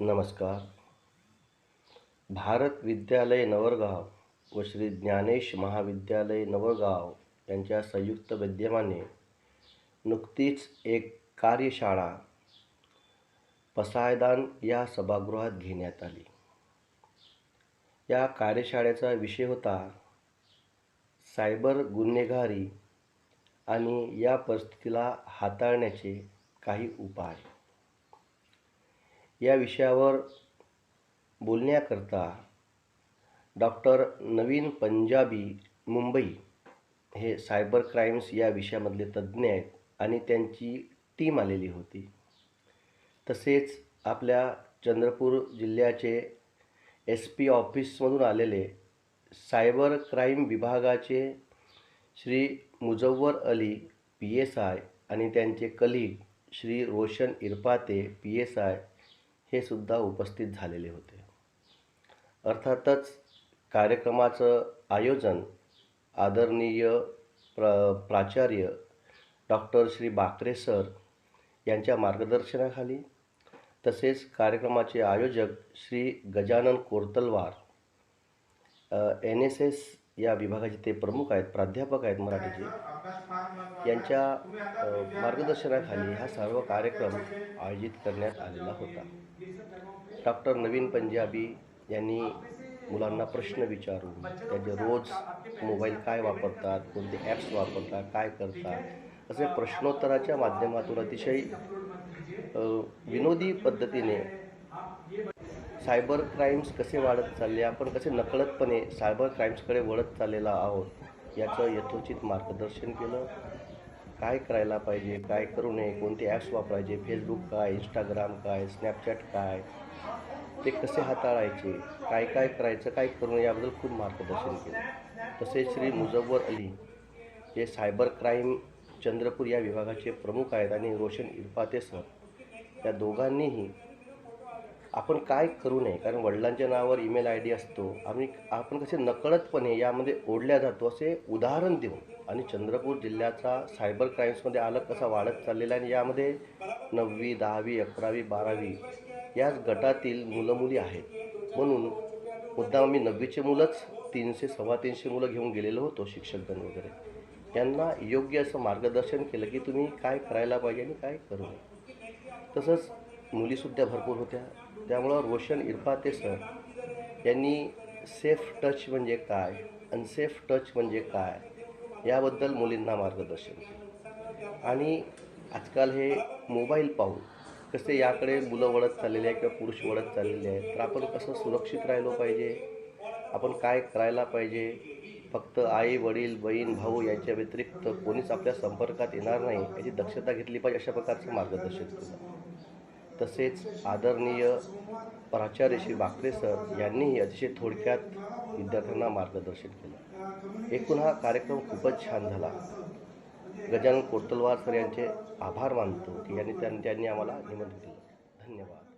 नमस्कार. भारत विद्यालय नवरगाव व श्री ज्ञानेश महाविद्यालय नवरगाव यांच्या संयुक्त विद्यमाने नुकतीच एक कार्यशाळा पसायदान या सभागृहात घेण्यात आली. या कार्यशाळेचा विषय होता सायबर गुन्हेगारी आणि या परिस्थितीला हाताळण्याचे काही उपाय. या विषयावर बोलण्याकरता डॉक्टर नवीन पंजाबी मुंबई हे सायबर क्राईम्स या विषयामधले तज्ज्ञ आहेत आणि त्यांची टीम आलेली होती. तसेच आपल्या चंद्रपूर जिल्ह्याचे एस पी ऑफिसमधून आलेले सायबर क्राईम विभागाचे Shri Mujawar Ali P S I आणि त्यांचे colleague Shri Roshan Irpate P S I हे सुद्धा उपस्थित झालेले होते. अर्थातच कार्यक्रमाचं आयोजन आदरणीय प्र प्राचार्य डॉक्टर श्री बाकरे सर यांच्या मार्गदर्शनाखाली तसेच कार्यक्रमाचे आयोजक Shri Gajanan Kortalwar N S S या विभागाचे ते प्रमुख आहेत प्राध्यापक आहेत मराठीचे. यांच्या मार्गदर्शनाखाली हा सर्व कार्यक्रम आयोजित करण्यात आलेला होता. डॉक्टर नवीन पंजाबी यांनी मुलांना प्रश्न विचारून त्यांचे रोज मोबाईल काय वापरतात कोणते ॲप्स वापरतात काय करतात असे प्रश्नोत्तराच्या माध्यमातून अतिशय विनोदी पद्धतीने सायबर क्राईम्स कसे वाढत चालले आपण कसे नकळतपणे सायबर क्राईम्सकडे वळत चाललेला आहोत याचं यथोचित मार्गदर्शन केलं. काय करायला पाहिजे काय करू नये कोणते ॲप्स वापरायचे फेसबुक काय इंस्टाग्राम काय स्नॅपचॅट काय ते कसे हाताळायचे काय काय करायचं काय करू नये याबद्दल खूप मार्गदर्शन केलं. तसेच श्री मुजव्वर अली हे सायबर क्राईम चंद्रपूर या विभागाचे प्रमुख आहेत आणि रोशन इरपाते सर. या दोघांनीही आपण काय करू नये? कारण वडिलांच्या नावावर ईमेल आय डी असतो. आम्ही आपण कसे नकळतपणे यामध्ये ओढल्या जातो असे उदाहरण देऊन. आणि चंद्रपूर जिल्ह्याचा सायबर क्राईम्समध्ये आलं कसा वाढत चाललेला आहे आणि यामध्ये नववी दहावी अकरावी बारावी याच गटातील मुलं मुली आहेत. म्हणून मुद्दा आम्ही नववीचे मुलंच तीनशे सव्वा तीनशे मुलं घेऊन गेलेलो होतो शिक्षकगण वगैरे. यांना योग्य असं मार्गदर्शन केलं की तुम्ही काय करायला पाहिजे आणि काय करू नये. तसंच मुलीसुद्धा भरपूर होत्या. त्यामुळं रोशन इरफाते सर यांनी सेफ टच म्हणजे काय? अनसेफ टच म्हणजे काय? याबद्दल मुलींना मार्गदर्शन केलं. आणि आजकाल हे मोबाईल पाहून कसे याकडे मुलं वळत चाललेले आहे किंवा पुरुष वळत चाललेले आहेत तर आपण कसं सुरक्षित राहिलो पाहिजे? आपण काय करायला पाहिजे? फक्त आई वडील बहीण भाऊ यांच्या व्यतिरिक्त कोणीच आपल्या संपर्कात येणार नाही याची दक्षता घेतली पाहिजे अशा प्रकारचं मार्गदर्शन केलं. तसेच आदरणीय प्राचार्य श्री बाकरे सर यांनीही अतिशय थोडक्यात विद्यार्थ्यांना मार्गदर्शन केलं. एकूण हा कार्यक्रम खूपच छान झाला. गजानन कोर्तलवार सर यांचे आभार मानतो की यांनी त्यां- त्यांनी आम्हाला निमंत्रित केलं. धन्यवाद.